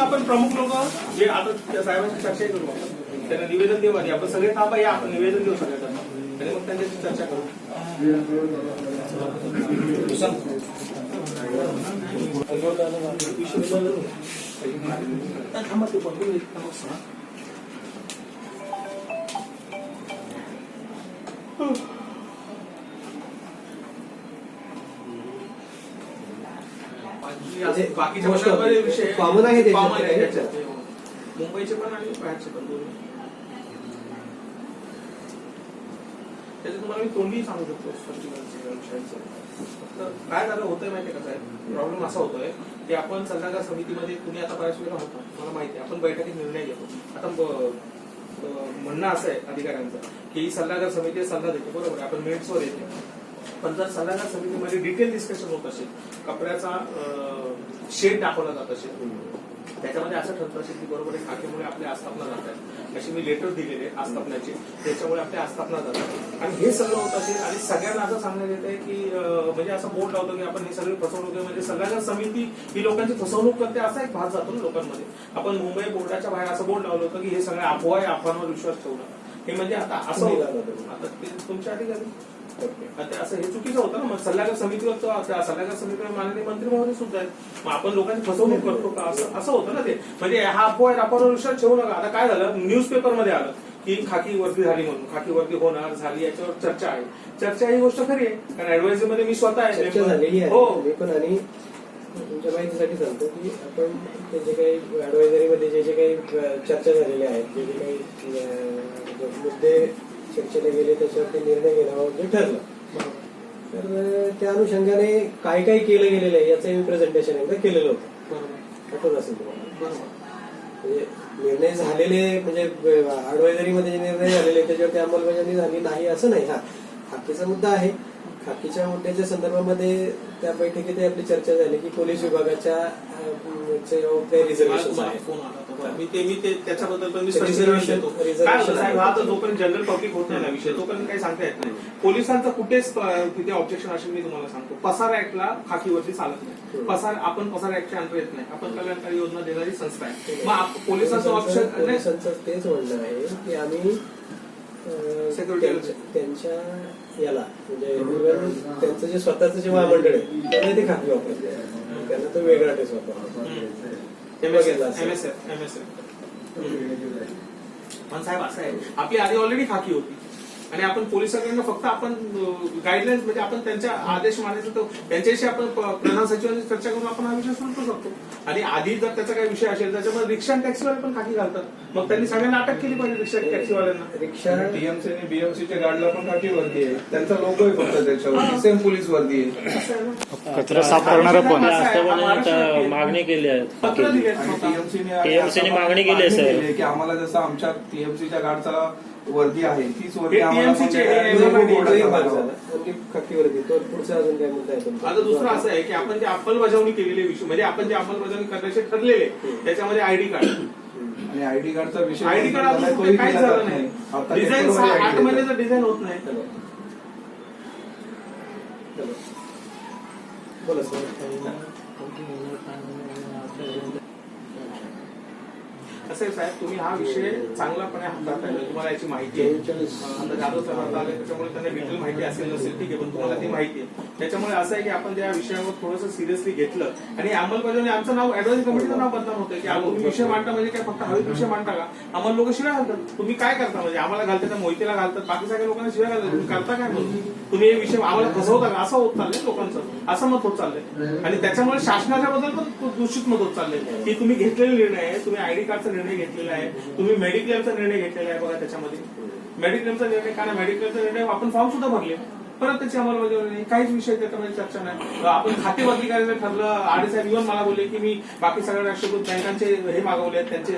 आपण प्रमुख लोक जे आता त्या साहेबांची चर्चा करू त्यांना निवेदन देऊ आधी आपण सगळे थांबा या आपण निवेदन देऊ सगळ्यांना. आणि मग त्यांच्याशी चर्चा करू. थांबा ते पकडून घेत थांबा. म्हणजे बाकीच्या most of भाषांमध्ये it. विषय Common आहे त्याच्यात Common आहे काही. त्याच्यात. मुंबईचे पण आणि बाहेरचे पण दोन्ही त्याच्यात तुम्हाला मी तोंडही सांगू शकतो स्पष्टीकरण काय झालं होतंय माहितीये का साहेब? प्रॉब्लेम असा होतोय की आपण सल्लागार समितीमध्ये तुम्ही आता बऱ्याच वेळेला होता मला माहिती आहे. आपण बैठकीत निर्णय घेतो. आता म्हणणं असं आहे अधिकाऱ्यांचं की सल्लागार समिती सल्ला देते बरोबर आहे. आपण मेट्सवर येते पण जर सल्लागार समितीमध्ये डिटेल डिस्कशन होत असेल कपड्याचा शेड दाखवला जात असेल त्याच्यामध्ये असं ठरत असेल की बरोबर खाकीमुळे आपल्या आस्थापना जातात. अशी मी लेटर दिलेले आस्थापनाचे. त्याच्यामुळे आपल्या आस्थापना जातात. आणि हे सगळं होत असेल आणि सगळ्यांना असं सांगण्यात येत आहे की म्हणजे असं बोर्ड लावतो की आपण ही सगळी फसवणूक आहे म्हणजे सल्लागार समिती ही लोकांची फसवणूक करते असा एक भाग जातो ना लोकांमध्ये. आपण मुंबई बोर्डाच्या बाहेर असं बोर्ड लावलं होतं की हे सगळे अफवा आहे अफवांवर विश्वास ठेवू नका हे म्हणजे आता असं होतं. आता ते तुमच्या अधिकारी? असं हे चुकीचं होतं ना. मग सल्लागार समितीवर तो त्या सल्लागार समितीवर माननीय मंत्री महोदय सुद्धा आहेत मग आपण लोकांची फसवणूक करतो का? असं असं होतं ना ते. म्हणजे हा अफवा आपण विश्वास ठेवू नका. आता काय झालं? न्यूजपेपरमध्ये आलं की खाकी वर्दी झाली म्हणून. खाकी वर्दी होणार झाली याच्यावर चर्चा आहे. चर्चा ही गोष्ट खरी आहे. कारण ऍडवायझरी मध्ये मी स्वतः आहे. चर्चा झालेली आहे. हो. मी पण आणि तुमच्या माहितीसाठी सांगतो की आपण ते जे काही ऍडवायझरीमध्ये जे जे काही चर्चा झालेल्या आहेत जे जे काही मुद्दे चर्चेला गेले त्याच्यावरती निर्णय घेण्यावर जे ठरलं. तर त्या अनुषंगाने काय काय केलं गेलेलं आहे याचं मी प्रेझेंटेशन एकदा केलेलं होतं. आठवत असेल तुम्हाला? म्हणजे निर्णय झालेले म्हणजे ऍडवायझरी मध्ये जे निर्णय झालेले त्याच्यावरती अंमलबजावणी झाली नाही असं नाही. हा खाकीचा मुद्दा आहे. खाकीच्या मुद्द्याच्या संदर्भामध्ये त्या बैठकीत आपली चर्चा झाली की पोलीस विभागाच्या रिझर्वेशन. मी ते मी ते त्याच्याबद्दल पण मी ते हा जनरल पब्लिक होत नाही ना विषय तोपर्यंत काही सांगता येत नाही. पोलिसांचा कुठेच तिथे ऑब्जेक्शन असेल मी तुम्हाला सांगतो. पसार ऍक्टला खाकीवरती चालत नाही. पसार आपण पसार ऍक्टच्या अंतर येत नाही. आपण कल्याणकारी योजना देणारी संस्था आहे. मग पोलिसांचं ऑप्शन तेच म्हणणं आहे की आम्ही Security त्यांच्या- त्यांच्या याला म्हणजे त्यांचं जे स्वतःचं जे महामंडळ आहे त्यांना ते खाकी वापरते त्यांना तो वेगळा टेस्ट वापरतो एमएसएफ एमएसएफ एमएसएफ पण साहेब असं आहे आपली आधी ऑलरेडी खाकी होती. आणि आपण पोलिसांकडनं फक्त आपण गाईडलाईन्स म्हणजे आपण त्यांच्या आदेश मानायचं तर त्यांच्याशी आपण प्रधान सचिवांची चर्चा करून आपण हा विषय सुरू शकतो. आणि आधी जर त्याचा काही विषय असेल त्याच्यामध्ये रिक्षा आणि टॅक्सीवाले पण खाकी घालतात. मग त्यांनी सगळ्यांना अटक केली पाहिजे रिक्षा आणि टॅक्सीवाल्यांना. रिक्षा टीएमसी आणि बीएमसीच्या गाडीला पण काठी वर्दी आहे. त्यांचा लोगो आहे. फक्त त्याच्यावर सेम पोलीस वर्दी आहे. कचरा साफ करणारं पण मागणी केली आहे. पत्र दिले आणि टीएमसीने मागणी केली आहे, सर. की आम्हाला जसं आमच्या टीएमसीच्या गाडचा वर्दी आहे. तीच वर्दी आम्हाला हे भाग. झाला खाकीवरती तो पुढचा अजून काय मुद्दा आहे तुमचा? आता दुसरं असं आहे की आपण जे अंमलबजावणी केलेले विषय म्हणजे आपण जे अंमलबजावणी करण्याचे ठरलेले त्याच्यामध्ये आयडी कार्ड. आणि आयडी कार्डचा विषय आयडी कार्ड अजून तोही कुठे काहीच केला झालं जात नाही. आता डिझाईन ID आठ. महिन्याचं डिझाईन होत नाही. चलो. चलो. बोला सर. कसं आहे साहेब तुम्ही हा विषय चांगलापणे हाताळताय तुम्हाला याची माहिती आहे. आता जाधव साहेब आले त्याच्यामुळे त्यांना डिटेल माहिती असेल नसेल ठीक आहे पण तुम्हाला ती माहिती आहे. त्याच्यामुळे असं आहे की आपण त्या विषयावर थोडंसं सिरियसली घेतलं. आणि अंमलबजावणी आमचं नाव ऍडव्हान्स कमिटीचं नाव बदनाम होतं की तुम्ही विषय मांडता म्हणजे काय फक्त हवेत विषय मांडता का? आम्हाला लोक शिव्या घालतात. तुम्ही काय करता म्हणजे? आम्हाला घालतात मोहितीला घालतात. बाकी सगळ्या लोकांना शिव्या घालतात. तुम्ही करता काय म्हणून? तुम्ही हे विषय आम्हाला फसवता का? असं होत चाललंय लोकांचं. असं मत होत चाललंय. आणि त्याच्यामुळे शासनाच्या बद्दल पण दूषित मत होत चाललंय. की तुम्ही घेतलेले निर्णय तुम्ही आयडी कार्डचा निर्णय घेतलेला आहे. तुम्ही मेडिक्लेमचा निर्णय घेतलेला आहे बघा त्याच्यामध्ये. मेडिक्लेमचा निर्णय काय मेडिक्लेमचा निर्णय आपण फॉर्म सुद्धा भरले. परत त्याची अंमलबजावणी नाही. काहीच विषय त्याच्यामध्ये चर्चा नाही. आपण खाते बदली करायचं ठरलं आडे साहेब इव्हन मला बोलले की मी बाकी सगळ्या राष्ट्रीयकृत बँकांचे हे मागवले त्यांचे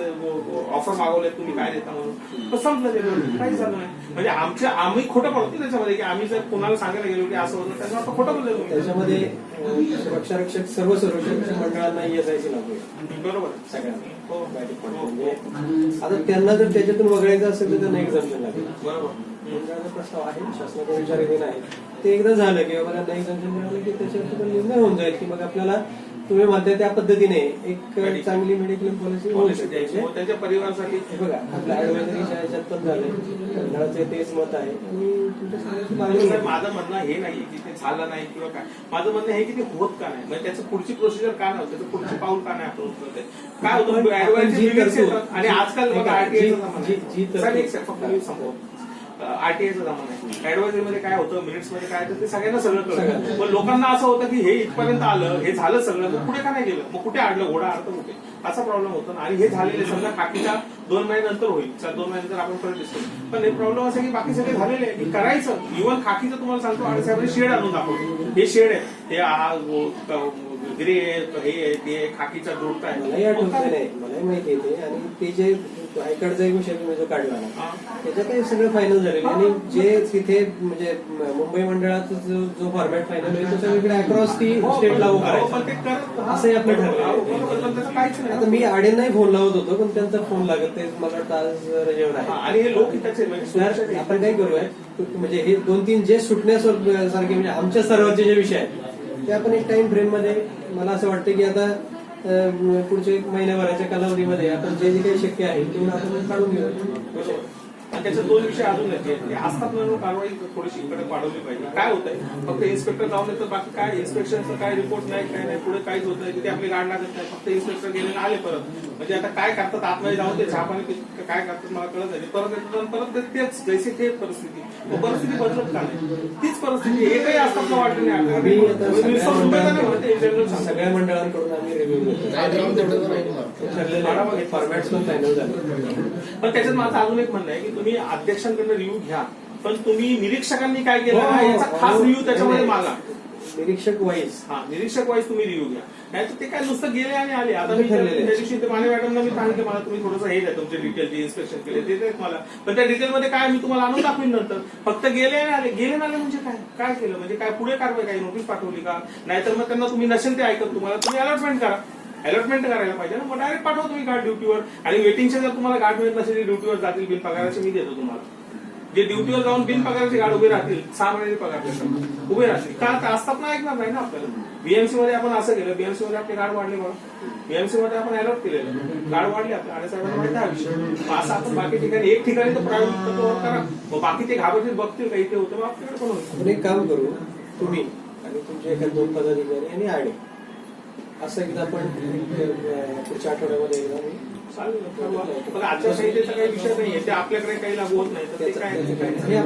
ऑफर मागवले तुम्ही काय देता म्हणून. संपलं ते काही झालं नाही. म्हणजे आमच्या आम्ही खोटं पडतो त्याच्यामध्ये की आम्ही जर कोणाला सांगायला गेलो की असं होतं त्याचं आपण खोटं बोलतो त्याच्यामध्ये अं, सुरक्षा रक्षक सर्व सुरक्षा मंडळांना एसआयसी लागू आहे बरोबर. सगळ्यांना. हो. हो, आता त्यांना जर त्याच्यातून वगळायचं असेल तर त्यांना एक्झाम्शन लागेल बरोबर. प्रस्ताव आहे शासनाच्या विचाराधीन आहे ते एकदा झालं की बाबा त्यांना एक्झाम्शन मिळालं की त्याच्यावर पण निर्णय होऊन जाईल की मग आपल्याला तुम्ही म्हणताय त्या पद्धतीने एक चांगली मेडिकल पॉलिसी होऊ शकते. त्यांच्या परिवारासाठी. बघा आपल्या ऍडवायझरीच्या ह्याच्यात पण झालंय. मंडळाचं तेच मत आहे. आणि तुमच्या. माझं म्हणणं हे नाही की ते झालं नाही किंवा काय. माझं म्हणणं हे की ते होत का नाही? म्हणजे त्याचं पुढची प्रोसिजर का नाही होत? त्याचं पुढचं पाऊल का नाही आपण उचलत काय होतं? आणि आजकाल बघा जी- एक फक्त मी संपवतो. आरटीआयचा जमाना आहे. ऍडवायझरी मध्ये काय होतं मिनिट्समध्ये काय होतं ते सगळ्यांना सगळं कळलं पण लोकांना असं होतं की हे इथपर्यंत आलं हे झालं सगळं तर पुढे का नाही गेलं? मग कुठे आडलं घोडा अर्थ कुठे असा प्रॉब्लेम होतो ना. आणि हे झालेले समजा बाकीच्या दोन महिन्यानंतर होईल. चार दोन महिन्यानंतर आपण परत दिसतो पण हे प्रॉब्लेम असं की बाकी सगळे झालेले आहे. की करायचं. इव्हन खाकीचं तुम्हाला सांगतो आणि शेड आणून दाखवतो हे शेड आहे. हे हा ग्रे हे ते खाकीचा जोडता मलाही आहे. आठवत नाही मलाही माहिती आहे ते. आणि ते जे आयकडचा एक विषय तुम्ही जो काढला ना हा. सगळं फायनल झालेलं. आणि जे तिथे म्हणजे मुंबई मंडळाचा जो जो फॉर्मॅट फायनल होईल तो सगळीकडे अक्रॉस ती हो, स्टेट लागू हो, करायचं ते हा. असंही आपलं. हो, नाही आता मी आडेंनाही फोन लावत होतो पण त्यांचा फोन लागत ते मला वाटतं आज रजेवर हा, आहे आणि हे लोक म्हणजे आपण काय करूया म्हणजे हे दोन तीन जे सुटण्यासारखे म्हणजे आमच्या सर्वांचे जे विषय आहेत ते आपण एक टाइम फ्रेममध्ये मला असं वाटतं की आता पुढच्या महिन्याभराच्या कालावधीमध्ये आपण जे जे काही शक्य आहे तेवढं आपण काढून घेऊ त्याचे दोन विषय अजून आहेत. असतात म्हणून कारवाई थोडीशी इकडे वाढवली पाहिजे. काय होतंय? फक्त इन्स्पेक्टर जाऊन येतं बाकी काय? इन्स्पेक्शनचं काय रिपोर्ट नाही काय नाही? पुढे काहीच होत नाही. तिथे आपली गाड लागत नाही. फक्त इन्स्पेक्टर गेले आले परत. म्हणजे आता काय करतात? आतमध्ये जाऊन ते पित- काय करतात? मला कळत नाही. परत परत ते- तेच जैसे ते परिस्थिती. परिस्थिती बदलत का नाही? तीच परिस्थिती एकही असतात ना वाटलं नाही. सगळ्या मंडळांकडून आम्ही रिव्ह्यू घेतो पण फायनल झाले. पण त्याच्यात माझं अजून एक म्हणणं आहे की तुम्ही अध्यक्षांकडनं रिव्ह्यू घ्या. पण तुम्ही निरीक्षकांनी काय केलं? हो, ना याचा खास रिव्ह्यू त्याच्यामध्ये मागा. निरीक्षक वाईज हा निरीक्षक वाईज तुम्ही रिव्ह्यू घ्या. नाही तर ते काय नुसतं गेले आणि आले. आता मी ठरलेलं आहे. त्या दिवशी ते माने मॅडमना मी सांगितलं मला तुम्ही थोडंसं हे द्या तुमचे डिटेल जे इन्स्पेक्शन केले ते देत मला. पण त्या डिटेल मध्ये काय मी तुम्हाला आणून दाखवीन नंतर. फक्त गेले आणि आले. गेले आणि आले म्हणजे काय? काय केलं? म्हणजे काय पुढे कारवाई काही नोटीस पाठवली का? नाहीतर मग त्यांना तुम्ही नसेल ते ऐकत. तुम्हाला तुम्ही अलॉटमेंट करा. अलॉटमेंट करायला पाहिजे ना. मग डायरेक्ट पाठवा तुम्ही गार्ड ड्युटीवर आणि वेटिंगचे जर तुम्हाला गार्ड मिळत नसेल ड्युटीवर जातील बिन पगाराचे मी देतो तुम्हाला. जे ड्युटीवर जाऊन बिन पगाराचे गार्ड उभे राहतील सहा महिन्याचे पगार उभे राहतील. का? असतात ना ऐकणार नाही ना आपल्याला. बीएमसी मध्ये आपण असं केलं. बीएमसी मध्ये आपले गार्ड वाढले बघा. बीएमसी मध्ये आपण अलॉट केलेलं. गार्ड वाढले आपल्या आणि साहेबांना हा असं आपण बाकी ठिकाणी एक ठिकाणी तर प्रायव्हेट करा. मग बाकी ते घाबरतील बघतील का? इथे होतं मग आपल्याकडे पण आपण एक काम करू. तुम्ही. आणि तुमचे एखाद दोन पदाधिकारी आणि आडे असं एकदा आपण अं, पुढच्या आठवड्यामध्ये एकदा आचारसंहितेचा काही विषय नाहीये. ते आपल्याकडे काही लागू होत नाही. तर ते काय हे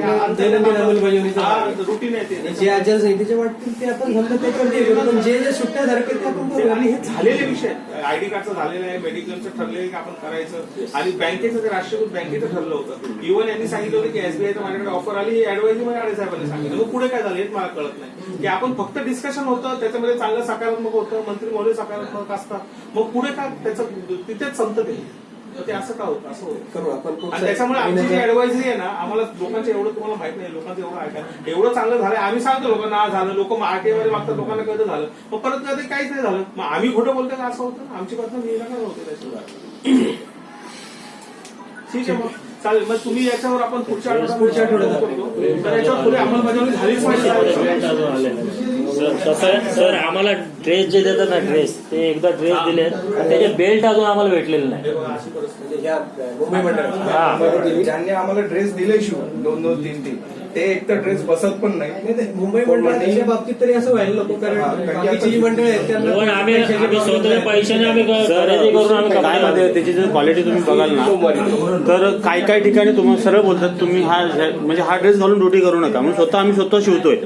हा. रुटीन आहे ते. जे आचारसंहितेचे वाटतील ते आपण समजा हे करू पण जे जे सुट्ट्यासारखे ते आपण ते- करू. आणि हे झालेले विषय आयडी कार्डचं झालेलं आहे मेडिकलचं ठरलेलं की आपण करायचं. आणि बँकेचं ते राष्ट्रीयकृत बँकेचं ठरलं होतं. इव्हन यांनी सांगितलं होतं की एसबीआयचं माझ्याकडे ऑफर आली ऍडवायझरी मध्ये आडे साहेबांनी सांगितलं. मग पुढे काय झालं हेच मला कळत नाही. की आपण फक्त डिस्कशन होतं त्याच्यामध्ये चांगलं सकारात्मक होतं मंत्री महोदय सकारात्मक असतात. मग पुढे काय त्याचं तिथेच संपतं ते तर ते असं का होतं? असं होतं. करू आपण आणि त्याच्यामुळे आमची जी ऍडवायझरी आहे ना आम्हाला लोकांचं एवढं तुम्हाला माहीत नाही लोकांचं एवढं ऐकायला. एवढं चांगलं झालं आम्ही सांगतो लोकांना हा झालं. लोक मध्ये मागतात लोकांना कळतं झालं. मग परत कधी काहीच नाही झालं. मग आम्ही खोटं बोलतो का? असं होतं ना? आमची बातमी निराकरण होते त्याच्यावर. ठीक आहे मग. चालेल. मग तुम्ही याच्यावर आपण पुढच्या आठवड्यात पुढच्या आठवड्यात करतो. तर याच्यावर पुढे अंमलबजावणी झालीच पाहिजे. सर आम्हाला ड्रेस जे देतात ना ड्रेस ते एकदा ड्रेस दिले आणि त्याचे बेल्ट अजून आम्हाला भेटलेले नाही. मुंबई हा. ज्यांनी आम्हाला ड्रेस दिले शिव दोन दोन तीन तीन ते एक तर ड्रेस बसत पण नाही मुंबई मंडळाच्या बाबतीत तरी असं व्हायला नको कारण जी मंडळ आहेत त्यांना आम्ही आम्ही स्वतः पैशाने आम्ही खरेदी करून आम्ही काय त्याची जर क्वालिटी तुम्ही बघाल ना तर काही काही ठिकाणी तुम्हाला सरळ बोलतात तुम्ही हा म्हणजे हा ड्रेस घालून ड्युटी करू नका म्हणून स्वतः आम्ही स्वतः शिवतोय.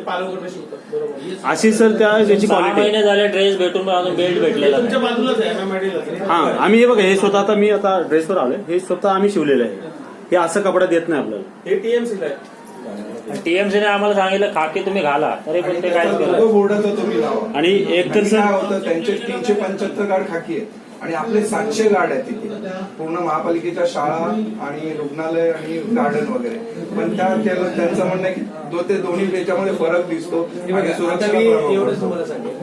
अशी सर त्या त्याची क्वालिटी महिने झाले ड्रेस भेटून पण अजून बेल्ट भेटलेला नाही. तुमच्या बाजूलाच आहे MMID ला. हा आम्ही हे बघा हे स्वतः आता मी आता ड्रेसवर आलोय. हे स्वतः आम्ही शिवलेलं आहे. हे असं कपडा देत नाही आपल्याला. हे टीएमसी ला आहे. टीएमसीने आम्हाला सांगितलं खाकी तुम्ही घाला. तरी पण ते काहीच केलं लोगो बोर्डाचा तुम्ही लावा. आणि एक तर सर- काय होतं त्यांचे तीनशे पंच्याहत्तर गार्ड खाकी आहेत. आणि आपले सातशे गार्ड आहेत तिथे. पूर्ण महापालिकेच्या शाळा आणि रुग्णालय आणि गार्डन वगैरे. पण त्या त्यांचं म्हणणं आहे की दो ते दोन्ही याच्यामध्ये फरक दिसतो. हे आणि बघा, आता सुरक्षेला मी प्रभाव एवढंच पडतो. तुम्हाला सांगेन.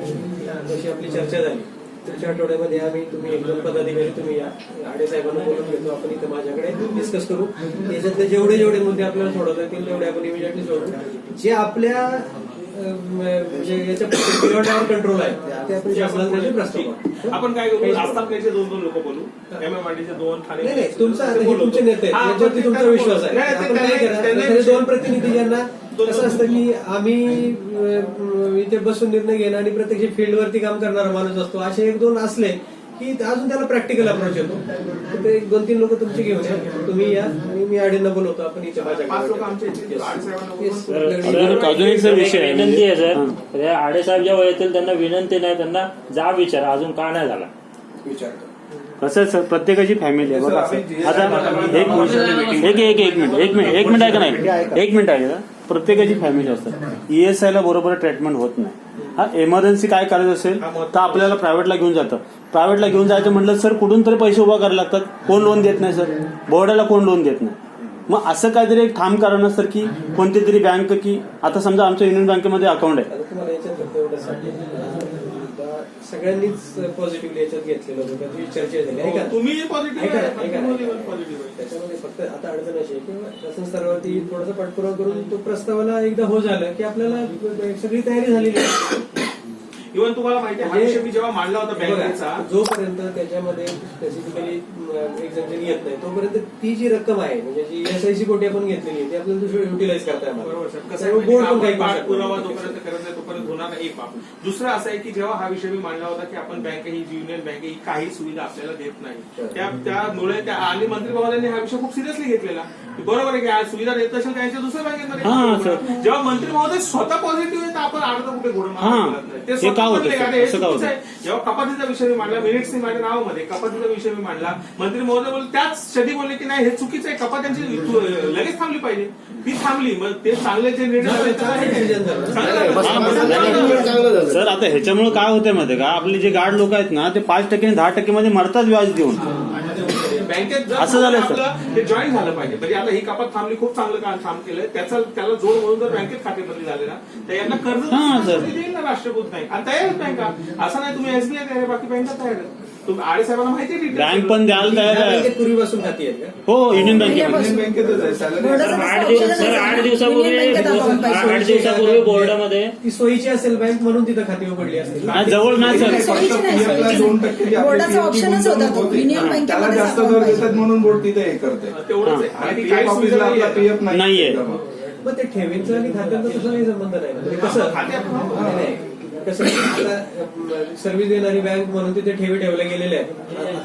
जशी आपली चर्चा झाली पुढच्या आठवड्यामध्ये आम्ही तुम्ही एक दोन पदाधिकारी तुम्ही या आडे साहेबांना बोलून घेतो आपण इथं माझ्याकडे डिस्कस करू. याच्यातले जेवढे जेवढे मुद्दे आपल्याला सोडवता येतील तेवढे आपण इमिजिएटली सोडवू. जे आपल्या म्हणजे याच्या कंट्रोल आहे. ते आपण त्याचे काय करू? काहीच आस्थापकडचे दोन दोन लोक बोलू. एमएमआरडीचे दोन नाही नाही. तुमचा आता हे. तुमचे नेते आहेत. हा, याच्यावरती तुमचा विश्वास आहे. नाही, ते आपण काय त्यांना- करा त्यांना एखादे विषय- दोन प्रतिनिधी ज्यांना दोन- कसं असतं की आम्ही अं, इथे बसून निर्णय घेणं आणि प्रत्यक्ष फील्डवरती काम करणारा माणूस असतो. असे एक दोन असले की अजून त्याला प्रॅक्टिकल अप्रोच येतो. ते एक दोन तीन लोक तुमचे घेऊन या. तुम्ही या. आणि मी आडींना बोलवतो आपण इथे अजून- एक सर विषय आहे. विनंती आहे हां. सर आडे साहेब जेव्हा येतील त्यांना विनंती नाही त्यांना जा विचारा. अजून का नाही झाला? विचार करा. कसं आहे सर? प्रत्येकाची फॅमिली आहे बघा. आता GSI एक मिनिट एक एक एक मिनिट एक मिनिट एक मिनिट ऐका नाही एक मिनिट ऐका. प्रत्येकाची फॅमिली असतात ईएसआयला बरोबर ट्रीटमेंट होत नाही. हा एमर्जन्सी काय करायचं असेल तर आपल्याला प्रायव्हेटला घेऊन जातं. प्रायव्हेटला घेऊन जायचं म्हटलं सर कुठून तरी पैसे उभा करायला लागतात? कोण लोन देत नाही सर? बोर्डाला कोण लोन देत नाही? मग असं काहीतरी एक ठाम कारण असतं की कोणती तरी बँक की आता समजा आमच्या युनियन बँकेमध्ये अकाउंट आहे आता तुम्हाला याच्यात फक्त एवढं सांगेन आता सगळ्यांनीच पॉझिटिव्हली याच्यात घेतलेलं होतं. का तुझी चर्चा झाली आहे का हो, तुम्ही पॉझिटिव्ह ऐका आहे तुम्ही ऐका. पॉझिटिव्ह आहे. त्याच्यामध्ये फक्त आता अडचण अशी आहे की शासन स्तरावरती थोडासा पाठपुरावा करून तो प्रस्तावाला एकदा हो झालं की आपल्याला सगळी तयारी झालेली आहे. इव्हन तुम्हाला माहिती आहे हा म्हणजे- विषय मी जेव्हा मांडला होता बँकेचा जोपर्यंत त्याच्यामध्ये स्पेसिफिकली एक्झाम्पन येत नाही तोपर्यंत ती जी रक्कम आहे म्हणजे जी एसआयसी कोटी आपण घेतलेली आहे ती आपल्याला दुसरी युटिलाइज करता येणार बरोबर. कसं का? काही पाठपुरावा नाही. जोपर्यंत करत नाही तोपर्यंत होणार नाही एक बाब दुसरं असं आहे की जेव्हा हा विषय मी मांडला होता की आपण बँक ही जी युनियन बँक ही काही सुविधा आपल्याला देत नाही त्या त्यामुळे त्या आणि मंत्री महोदयांनी हा विषय खूप सिरियसली घेतलेला बरोबर आहे की आज सुविधा देत असेल त्यांच्या दुसऱ्या बँकेमध्ये हा. जेव्हा मंत्री महोदय स्वतः पॉझिटिव्ह आहे तर आपण अर्ध कुठे घोडं. मारून बोलत नाही. ते होतं, हे असं का होतं? जेव्हा कपातीचा विषय मी मांडला मिनिट्सनी माझ्या नावामध्ये कपातीचा विषय मी मांडला. मंत्री महोदय बोलले त्याच क्षणी बोलले की नाही हे चुकीचं आहे कपात त्यांची तु- लगेच थांबली पाहिजे. ती थांबली मग ते चांगले जे निर्णय. सर आता ह्याच्यामुळे काय होतंय माहिती का? आपले जे गार्ड लोक आहेत ना ते पाच टक्के आणि दहा टक्के मध्ये मरतात व्याज देऊन. बँकेत असं. आपलं ते जॉईन झालं पाहिजे. म्हणजे आता ही कपात थांबली खूप चांगलं काम काम केलंय. त्याचा त्याला जोड म्हणून जर बँकेत खाते बदली झाले ना तर यांना कर्ज हा, सर. देईल ना राष्ट्रभूत बँक. आणि तयार आहेत बँका असं नाही तुम्ही एसबीआय तयार बाकी बँका तयार आहेत. तुम्ही आडे साहेबांना माहिती आहे details बँक. पण द्यायला तयार आहे पूर्वीपासून खाती आहेत का हो युनियन बँकेमध्ये युनियन बँकेतच आहे सॅलरी आठ दिवस सर आठ दिवसापूर्वी आठ दिवसापूर्वी बोर्डामध्ये ती सोयीची असेल बँक म्हणून तिथं खाती उघडली असतील नाही, जवळ नाही सर सोयीची नाही, दोन. टक्के जी आपली बोर्डाचा PFP ऑप्शनच होता तो. गुंतवणूक होती. युनियन त्याला बँकेमध्ये जास्त दर. देतात म्हणून बोर्ड तिथे हे करते तेवढंच आहे आणि आणि PF काही ऑफिसला सुविधा आपला नाहीये. पीएफ नाहीये. मग ते ठेवींचा आणि खात्यांचा तसा काही संबंध नाही म्हणजे कसं खाते आपण- नाही, नाही. कसं आता सर्व्हिस देणारी बँक म्हणून तिथे ठेवी ठेवल्या गेलेल्या आहेत.